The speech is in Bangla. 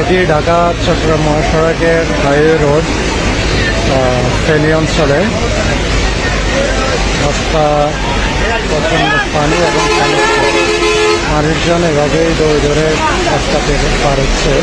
এটি ঢাকা চট্টগ্রাম মহাসড়কের হাইওয়ে রোড আহ, অঞ্চলে। রাস্তা প্রচণ্ড পানি এবং মানুষজন এভাবেই দৌড়ে ধরে রাস্তা থেকে পার হচ্ছে।